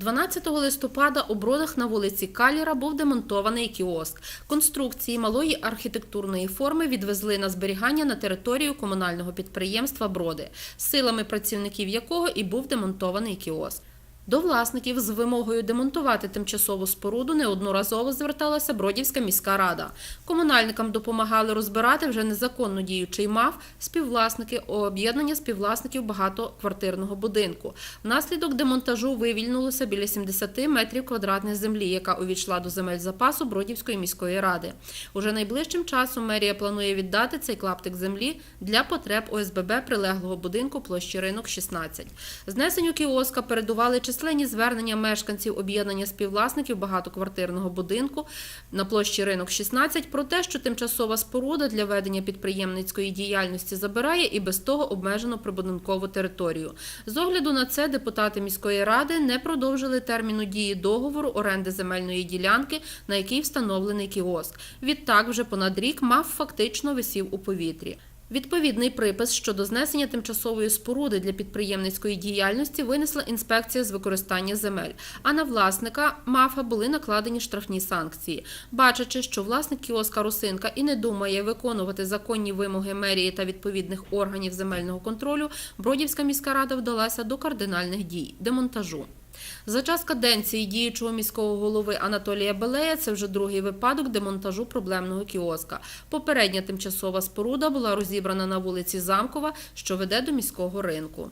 12 листопада у бродах на вулиці Каліра був демонтований кіоск. Конструкції малої архітектурної форми відвезли на зберігання на територію комунального підприємства Броди, силами працівників якого і був демонтований кіоск. До власників з вимогою демонтувати тимчасову споруду неодноразово зверталася Бродівська міська рада. Комунальникам допомагали розбирати вже незаконно діючий МАФ співвласники об'єднання співвласників багатоквартирного будинку. Внаслідок демонтажу вивільнилося біля 70 метрів квадратних землі, яка увійшла до земель запасу Бродівської міської ради. Уже найближчим часом мерія планує віддати цей клаптик землі для потреб ОСББ прилеглого будинку площі ринок 16. Знесенню кіоска передували численні звернення мешканців об'єднання співвласників багатоквартирного будинку на площі ринок 16 про те, що тимчасова споруда для ведення підприємницької діяльності забирає і без того обмежену прибудинкову територію. З огляду на це депутати міської ради не продовжили терміну дії договору оренди земельної ділянки, на якій встановлений кіоск. Відтак, вже понад рік мав фактично висів у повітрі. Відповідний припис щодо знесення тимчасової споруди для підприємницької діяльності винесла інспекція з використання земель. А на власника мафа були накладені штрафні санкції. Бачачи, що власник кіоска Русинка і не думає виконувати законні вимоги мерії та відповідних органів земельного контролю, Бродівська міська рада вдалася до кардинальних дій демонтажу. За час каденції діючого міського голови Анатолія Белея це вже другий випадок демонтажу проблемного кіоска. Попередня тимчасова споруда була розібрана на вулиці Замкова, що веде до міського ринку.